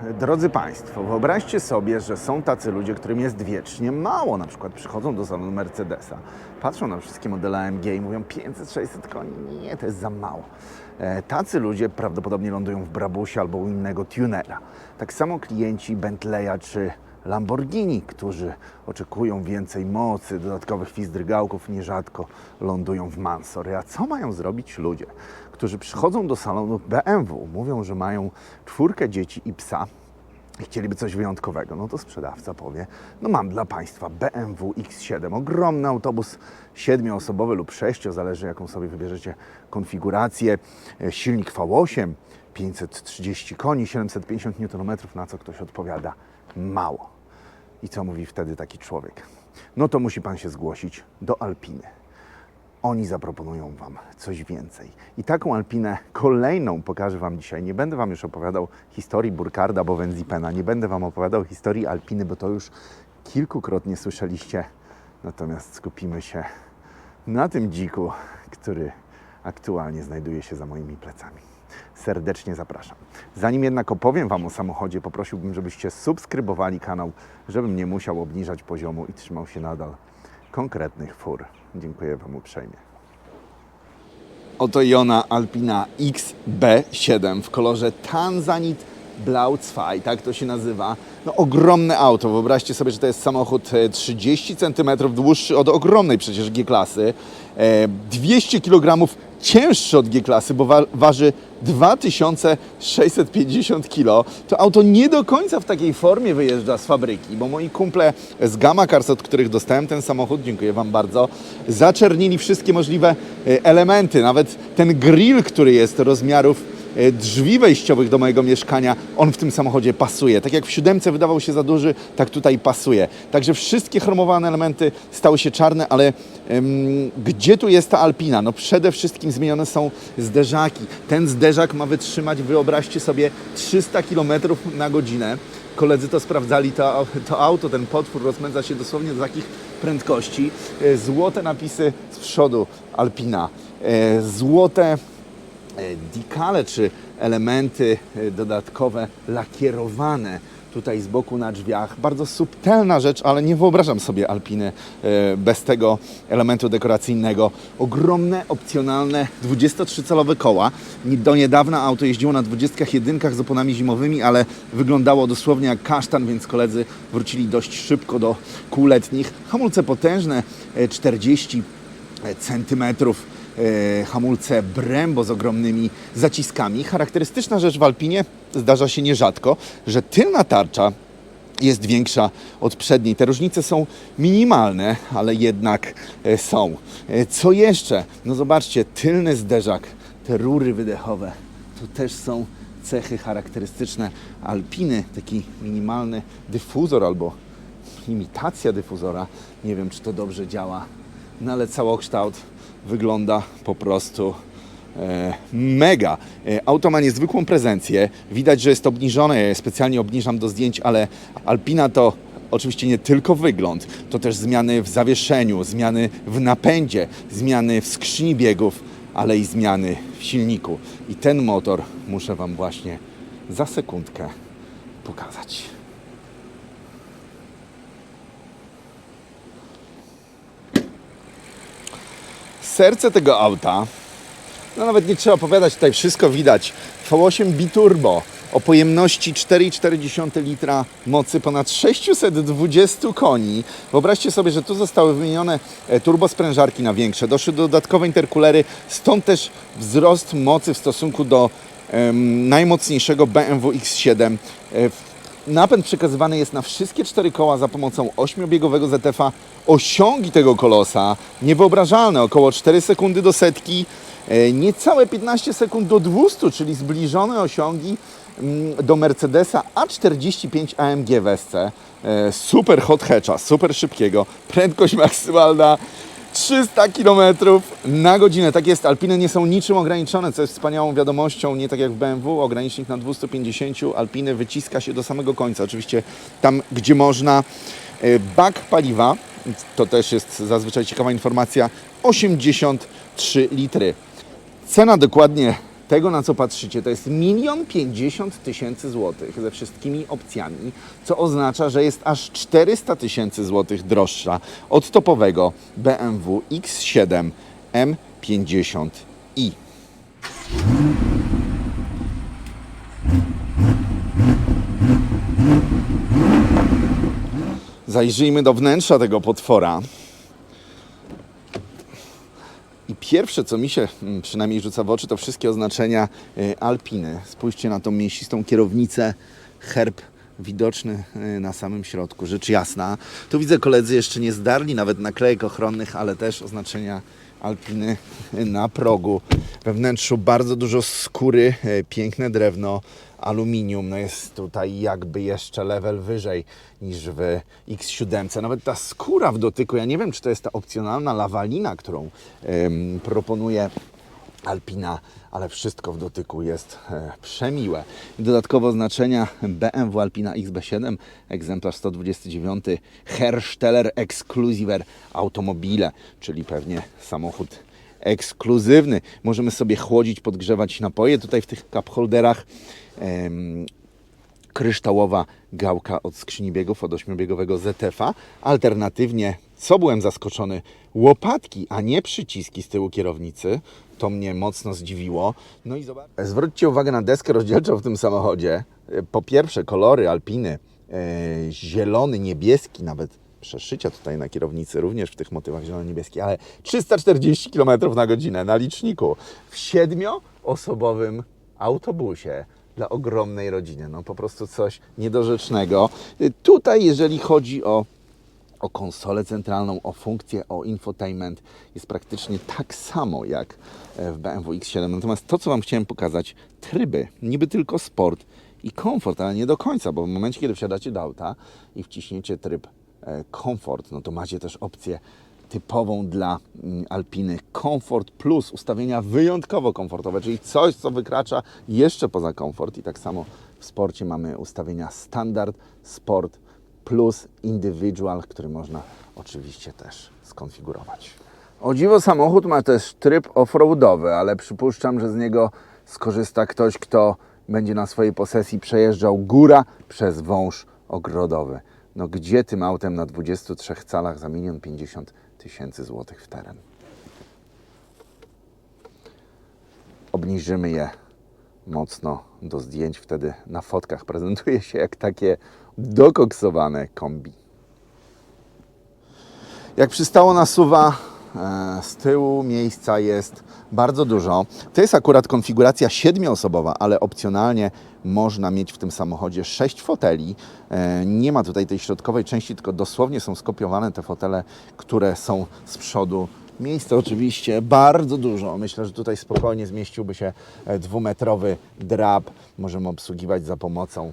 Drodzy Państwo, wyobraźcie sobie, że są tacy ludzie, którym jest wiecznie mało. Na przykład przychodzą do salonu Mercedesa, patrzą na wszystkie modele AMG i mówią 500-600 koni. Nie, to jest za mało. E, Tacy ludzie prawdopodobnie lądują w Brabusie albo u innego tunera. Tak samo klienci Bentleya czy Lamborghini, którzy oczekują więcej mocy, dodatkowych fizdrygałków, nierzadko lądują w Mansory. A co mają zrobić ludzie, którzy przychodzą do salonu BMW, mówią, że mają czwórkę dzieci i psa, chcieliby coś wyjątkowego, no to sprzedawca powie, no mam dla Państwa BMW X7, ogromny autobus siedmioosobowy lub sześcio, zależy jaką sobie wybierzecie konfigurację, E, silnik V8, 530 koni, 750 Nm, na co ktoś odpowiada, mało. I co mówi wtedy taki człowiek? No to musi Pan się zgłosić do Alpiny oni zaproponują Wam coś więcej. I taką Alpinę kolejną pokażę Wam dzisiaj. Nie będę Wam już opowiadał historii Burkarda Bowenzipena, nie będę Wam opowiadał historii Alpiny, bo to już kilkukrotnie słyszeliście. Natomiast skupimy się na tym dziku, który aktualnie znajduje się za moimi plecami. Serdecznie zapraszam. Zanim jednak opowiem Wam o samochodzie, poprosiłbym, żebyście subskrybowali kanał, żebym nie musiał obniżać poziomu i trzymał się nadal konkretnych fur. Dziękuję Wam uprzejmie. Oto Jona Alpina XB7 w kolorze Tanzanit Blau 2, tak to się nazywa. No ogromne auto, wyobraźcie sobie, że to jest samochód e, 30 cm dłuższy od ogromnej przecież G-klasy, e, 200 kg cięższy od G-klasy, bo wa waży 2650 kg. To auto nie do końca w takiej formie wyjeżdża z fabryki, bo moi kumple z Gamma Cars, od których dostałem ten samochód, dziękuję Wam bardzo, zaczernili wszystkie możliwe e, elementy, nawet ten grill, który jest rozmiarów drzwi wejściowych do mojego mieszkania, on w tym samochodzie pasuje. Tak jak w siódemce wydawał się za duży, tak tutaj pasuje. Także wszystkie chromowane elementy stały się czarne, ale em, gdzie tu jest ta Alpina? No przede wszystkim zmienione są zderzaki. Ten zderzak ma wytrzymać, wyobraźcie sobie, 300 km na godzinę. Koledzy to sprawdzali, to, to auto, ten potwór rozpędza się dosłownie do takich prędkości. E, Złote napisy z przodu Alpina. E, Złote e, dikale czy elementy e, dodatkowe lakierowane tutaj z boku na drzwiach. Bardzo subtelna rzecz, ale nie wyobrażam sobie Alpiny e, bez tego elementu dekoracyjnego. Ogromne, opcjonalne 23-calowe koła. Do niedawna auto jeździło na 21 z oponami zimowymi, ale wyglądało dosłownie jak kasztan, więc koledzy wrócili dość szybko do kół letnich. Hamulce potężne, e, 40 centymetrów e, hamulce Brembo z ogromnymi zaciskami. Charakterystyczna rzecz w Alpinie zdarza się nierzadko, że tylna tarcza jest większa od przedniej. Te różnice są minimalne, ale jednak e, są. E, Co jeszcze? No zobaczcie, tylny zderzak, te rury wydechowe, to też są cechy charakterystyczne Alpiny, taki minimalny dyfuzor albo imitacja dyfuzora. Nie wiem, czy to dobrze działa, no ale całokształt wygląda po prostu e, mega. E, auto ma niezwykłą prezencję. Widać, że jest obniżone. Ja je specjalnie obniżam do zdjęć, ale Alpina to oczywiście nie tylko wygląd, to też zmiany w zawieszeniu, zmiany w napędzie, zmiany w skrzyni biegów, ale i zmiany w silniku. I ten motor muszę Wam właśnie za sekundkę pokazać. Serce tego auta, no nawet nie trzeba opowiadać, tutaj wszystko widać. V8 biturbo o pojemności 4,4 litra mocy, ponad 620 koni. Wyobraźcie sobie, że tu zostały wymienione e, turbosprężarki na większe, doszły dodatkowe interkulery, stąd też wzrost mocy w stosunku do najmocniejszego BMW X7. E, w- Napęd przekazywany jest na wszystkie cztery koła za pomocą ośmiobiegowego ZF-a. Osiągi tego kolosa niewyobrażalne, około 4 sekundy do setki, e, niecałe 15 sekund do 200, czyli zbliżone osiągi mm, do Mercedesa A45 AMG w SC. E, Super hot hatcha, super szybkiego, prędkość maksymalna 300 km na godzinę. Tak jest, Alpiny nie są niczym ograniczone, co jest wspaniałą wiadomością, nie tak jak w BMW, ogranicznik na 250, Alpiny wyciska się do samego końca. Oczywiście tam, gdzie można. E, Bak paliwa, to też jest zazwyczaj ciekawa informacja, 83 litry. Cena dokładnie tego, na co patrzycie, to jest milion pięćdziesiąt tysięcy złotych ze wszystkimi opcjami, co oznacza, że jest aż 400 tysięcy złotych droższa od topowego BMW X7 M50i. Zajrzyjmy do wnętrza tego potwora. I pierwsze, co mi się mm, przynajmniej rzuca w oczy, to wszystkie oznaczenia y, Alpiny. Spójrzcie na tą mięsistą kierownicę, herb widoczny y, na samym środku, rzecz jasna. Tu widzę, koledzy jeszcze nie zdarli nawet naklejek ochronnych, ale też oznaczenia Alpiny na progu. We wnętrzu bardzo dużo skóry, y, piękne drewno, aluminium. No jest tutaj jakby jeszcze level wyżej niż w X7. Nawet ta skóra w dotyku, ja nie wiem, czy to jest ta opcjonalna lawalina, którą ym, proponuje Alpina, ale wszystko w dotyku jest e, przemiłe. Dodatkowo oznaczenia BMW Alpina XB7, egzemplarz 129, Hersteller Exclusiver Automobile, czyli pewnie samochód ekskluzywny. Możemy sobie chłodzić, podgrzewać napoje tutaj w tych cup holderach. Kryształowa gałka od skrzyni biegów od ośmiobiegowego ZF-a. Alternatywnie, co byłem zaskoczony, łopatki, a nie przyciski z tyłu kierownicy. To mnie mocno zdziwiło. No i zobacz. Zwróćcie uwagę na deskę rozdzielczą w tym samochodzie. E, Po pierwsze, kolory Alpiny. E, zielony, niebieski, nawet przeszycia tutaj na kierownicy, również w tych motywach zielono-niebieski, ale 340 km na godzinę na liczniku w siedmioosobowym autobusie dla ogromnej rodziny. No po prostu coś niedorzecznego. Y, Tutaj, jeżeli chodzi o o konsolę centralną, o funkcję, o infotainment jest praktycznie tak samo jak e, w BMW X7. Natomiast to, co Wam chciałem pokazać, tryby, niby tylko sport i komfort, ale nie do końca, bo w momencie, kiedy wsiadacie do auta i wciśniecie tryb e, komfort, no to macie też opcję typową dla mm, Alpiny. Comfort Plus, ustawienia wyjątkowo komfortowe, czyli coś, co wykracza jeszcze poza komfort. I tak samo w sporcie mamy ustawienia standard, sport, plus Individual, który można oczywiście też skonfigurować. O dziwo samochód ma też tryb offroadowy, ale przypuszczam, że z niego skorzysta ktoś, kto będzie na swojej posesji przejeżdżał góra przez wąż ogrodowy. No gdzie tym autem na 23 calach za milion 50 tysięcy złotych w teren? Obniżymy je mocno do zdjęć, wtedy na fotkach prezentuje się jak takie dokoksowane kombi. Jak przystało na suwa, e, z tyłu miejsca jest bardzo dużo. To jest akurat konfiguracja siedmioosobowa, ale opcjonalnie można mieć w tym samochodzie sześć foteli. E, Nie ma tutaj tej środkowej części, tylko dosłownie są skopiowane te fotele, które są z przodu. Miejsca oczywiście bardzo dużo. Myślę, że tutaj spokojnie zmieściłby się e, dwumetrowy drap. Możemy obsługiwać za pomocą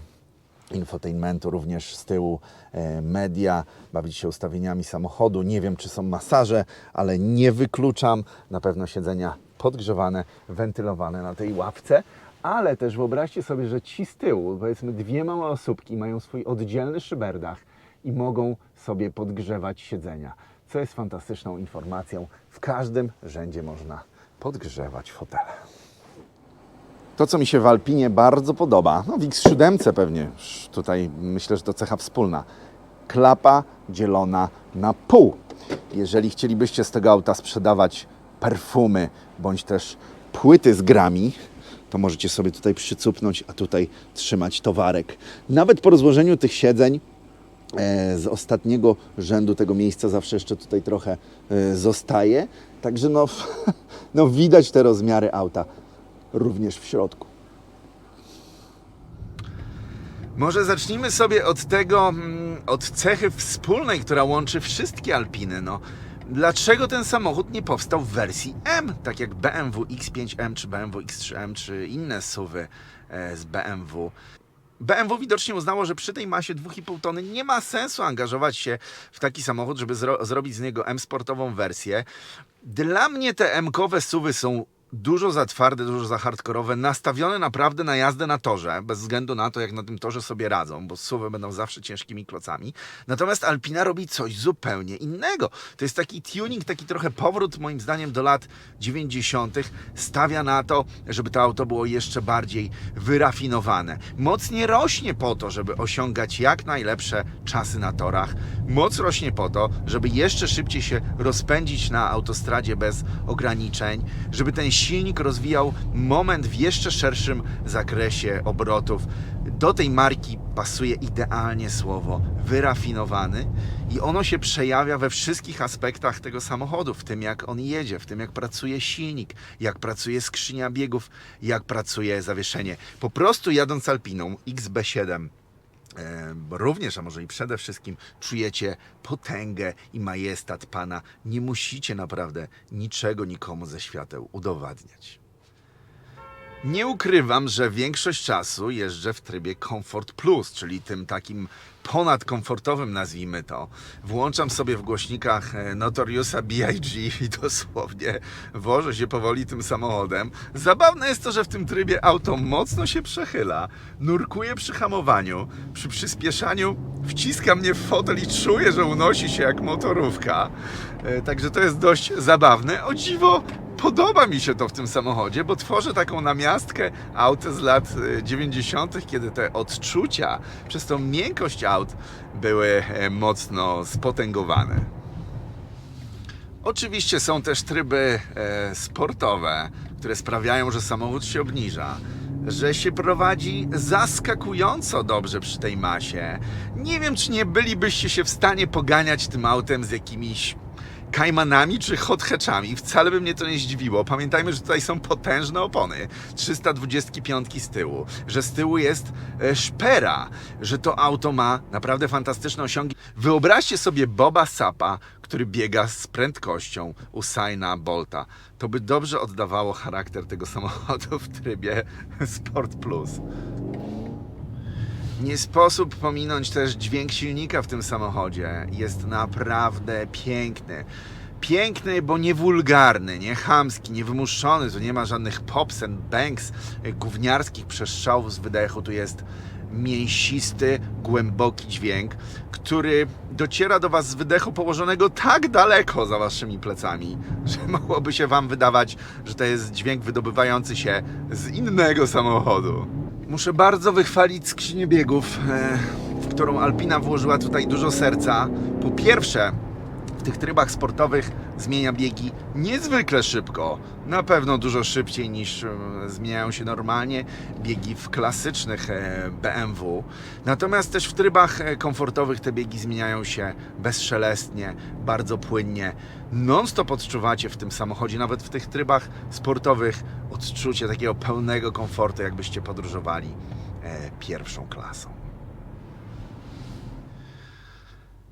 infotainmentu, również z tyłu e, media, bawić się ustawieniami samochodu. Nie wiem, czy są masaże, ale nie wykluczam. Na pewno siedzenia podgrzewane, wentylowane na tej ławce. Ale też wyobraźcie sobie, że ci z tyłu, powiedzmy dwie małe osóbki, mają swój oddzielny szyberdach i mogą sobie podgrzewać siedzenia, co jest fantastyczną informacją. W każdym rzędzie można podgrzewać fotele. To, co mi się w Alpinie bardzo podoba, no w X7 pewnie, tutaj myślę, że to cecha wspólna. Klapa dzielona na pół. Jeżeli chcielibyście z tego auta sprzedawać perfumy, bądź też płyty z grami, to możecie sobie tutaj przycupnąć, a tutaj trzymać towarek. Nawet po rozłożeniu tych siedzeń z ostatniego rzędu tego miejsca zawsze jeszcze tutaj trochę e, zostaje. Także no, no widać te rozmiary auta również w środku. Może zacznijmy sobie od tego, mm, od cechy wspólnej, która łączy wszystkie Alpiny. No, dlaczego ten samochód nie powstał w wersji M, tak jak BMW X5M, czy BMW X3M, czy inne SUVy e, z BMW? BMW widocznie uznało, że przy tej masie 2,5 tony nie ma sensu angażować się w taki samochód, żeby zro zrobić z niego M-sportową wersję. Dla mnie te M-kowe suwy są dużo za twarde, dużo za hardkorowe, nastawione naprawdę na jazdę na torze, bez względu na to, jak na tym torze sobie radzą, bo suwy będą zawsze ciężkimi klocami. Natomiast Alpina robi coś zupełnie innego. To jest taki tuning, taki trochę powrót, moim zdaniem, do lat 90. Stawia na to, żeby to auto było jeszcze bardziej wyrafinowane. Moc nie rośnie po to, żeby osiągać jak najlepsze czasy na torach. Moc rośnie po to, żeby jeszcze szybciej się rozpędzić na autostradzie bez ograniczeń, żeby ten silnik rozwijał moment w jeszcze szerszym zakresie obrotów. Do tej marki pasuje idealnie słowo wyrafinowany i ono się przejawia we wszystkich aspektach tego samochodu, w tym jak on jedzie, w tym jak pracuje silnik, jak pracuje skrzynia biegów, jak pracuje zawieszenie. Po prostu jadąc Alpiną XB7 E, bo również, a może i przede wszystkim czujecie potęgę i majestat Pana. Nie musicie naprawdę niczego nikomu ze świateł udowadniać. Nie ukrywam, że większość czasu jeżdżę w trybie Comfort Plus, czyli tym takim ponadkomfortowym, nazwijmy to. Włączam sobie w głośnikach e, Notoriusa B.I.G. i dosłownie wożę się powoli tym samochodem. Zabawne jest to, że w tym trybie auto mocno się przechyla, nurkuje przy hamowaniu, przy przyspieszaniu wciska mnie w fotel i czuję, że unosi się jak motorówka. E, Także to jest dość zabawne. O dziwo, Podoba mi się to w tym samochodzie, bo tworzy taką namiastkę aut z lat e, 90., kiedy te odczucia przez tą miękkość aut były e, mocno spotęgowane. Oczywiście są też tryby e, sportowe, które sprawiają, że samochód się obniża, że się prowadzi zaskakująco dobrze przy tej masie. Nie wiem, czy nie bylibyście się w stanie poganiać tym autem z jakimiś Kajmanami czy hot hatchami. Wcale by mnie to nie zdziwiło. Pamiętajmy, że tutaj są potężne opony. 325 z tyłu, że z tyłu jest e, szpera, że to auto ma naprawdę fantastyczne osiągi. Wyobraźcie sobie Boba Sapa, który biega z prędkością Usaina Bolta. To by dobrze oddawało charakter tego samochodu w trybie Sport Plus. Nie sposób pominąć też dźwięk silnika w tym samochodzie. Jest naprawdę piękny. Piękny, bo nie wulgarny, nie chamski, nie wymuszony. Tu nie ma żadnych pops and bangs, e, gówniarskich przestrzałów z wydechu. Tu jest mięsisty, głęboki dźwięk, który dociera do Was z wydechu położonego tak daleko za Waszymi plecami, że mogłoby się Wam wydawać, że to jest dźwięk wydobywający się z innego samochodu. Muszę bardzo wychwalić skrzynię biegów, e, w którą Alpina włożyła tutaj dużo serca. Po pierwsze, tych trybach sportowych zmienia biegi niezwykle szybko. Na pewno dużo szybciej niż e, zmieniają się normalnie biegi w klasycznych e, BMW. Natomiast też w trybach e, komfortowych te biegi zmieniają się bezszelestnie, bardzo płynnie. Non-stop odczuwacie w tym samochodzie, nawet w tych trybach sportowych, odczucie takiego pełnego komfortu, jakbyście podróżowali pierwszą klasą.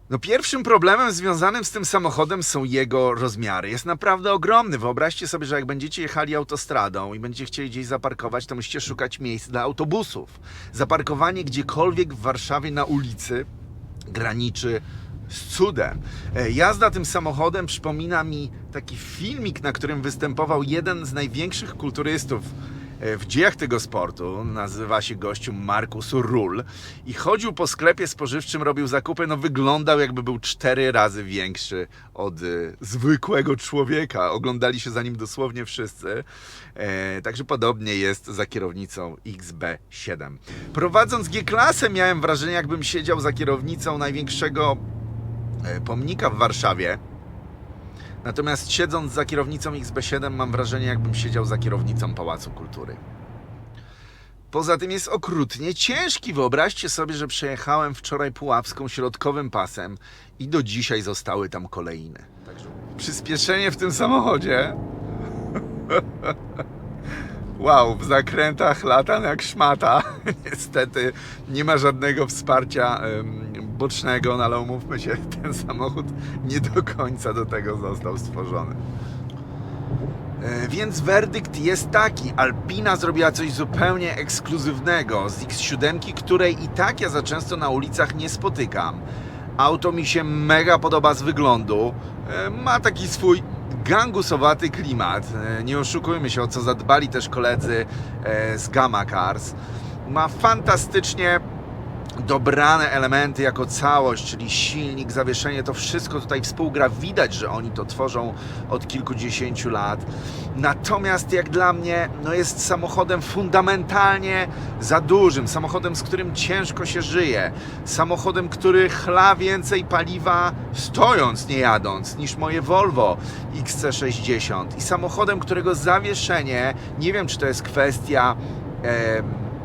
No pierwszym problemem związanym z tym samochodem są jego rozmiary. Jest naprawdę ogromny. Wyobraźcie sobie, że jak będziecie jechali autostradą i będziecie chcieli gdzieś zaparkować, to musicie szukać miejsc dla autobusów. Zaparkowanie gdziekolwiek w Warszawie na ulicy graniczy z cudem. E, Jazda tym samochodem przypomina mi taki filmik, na którym występował jeden z największych kulturystów w dziejach tego sportu. Nazywa się gościu Markus Rull i chodził po sklepie spożywczym, robił zakupy. No wyglądał jakby był cztery razy większy od e, zwykłego człowieka. Oglądali się za nim dosłownie wszyscy. E, także podobnie jest za kierownicą XB7. Prowadząc G-klasę miałem wrażenie, jakbym siedział za kierownicą największego e, pomnika w Warszawie. Natomiast siedząc za kierownicą XB7 mam wrażenie, jakbym siedział za kierownicą Pałacu Kultury. Poza tym jest okrutnie ciężki. Wyobraźcie sobie, że przejechałem wczoraj Puławską środkowym pasem i do dzisiaj zostały tam kolejne. Przyspieszenie w tym samochodzie. Wow, w zakrętach latam jak szmata. Niestety nie ma żadnego wsparcia em, bocznego, no ale umówmy się, ten samochód nie do końca do tego został stworzony. E, Więc werdykt jest taki. Alpina zrobiła coś zupełnie ekskluzywnego z X7, której i tak ja za często na ulicach nie spotykam. Auto mi się mega podoba z wyglądu. E, Ma taki swój gangusowaty klimat. E, Nie oszukujmy się, o co zadbali też koledzy z Gamma Cars. Ma fantastycznie dobrane elementy jako całość, czyli silnik, zawieszenie, to wszystko tutaj współgra. Widać, że oni to tworzą od kilkudziesięciu lat. Natomiast jak dla mnie, no jest samochodem fundamentalnie za dużym, samochodem, z którym ciężko się żyje, samochodem, który chla więcej paliwa stojąc, nie jadąc, niż moje Volvo XC60 i samochodem, którego zawieszenie, nie wiem, czy to jest kwestia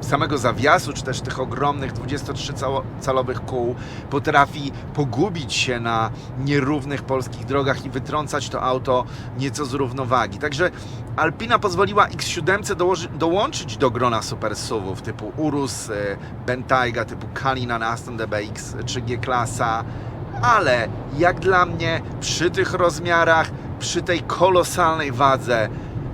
samego zawiasu, czy też tych ogromnych 23-calowych kół potrafi pogubić się na nierównych polskich drogach i wytrącać to auto nieco z równowagi. Także Alpina pozwoliła X7 dołoży, dołączyć do grona super SUVów typu Urus, e, Bentayga, typu Kalina, Aston DBX, 3G klasa, ale jak dla mnie przy tych rozmiarach, przy tej kolosalnej wadze,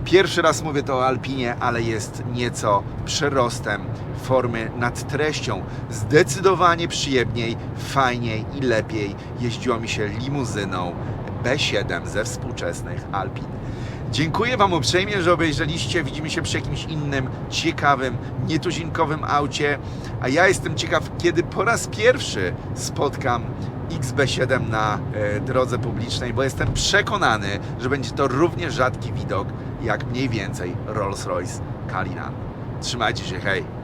Pierwszy raz mówię to o Alpinie, ale jest nieco przerostem formy nad treścią. Zdecydowanie przyjemniej, fajniej i lepiej jeździło mi się limuzyną B7 ze współczesnych Alpin. Dziękuję Wam uprzejmie, że obejrzeliście. Widzimy się przy jakimś innym, ciekawym, nietuzinkowym aucie. A ja jestem ciekaw, kiedy po raz pierwszy spotkam XB7 na e, drodze publicznej, bo jestem przekonany, że będzie to równie rzadki widok jak mniej więcej Rolls-Royce Kalina. Trzymajcie się, hej!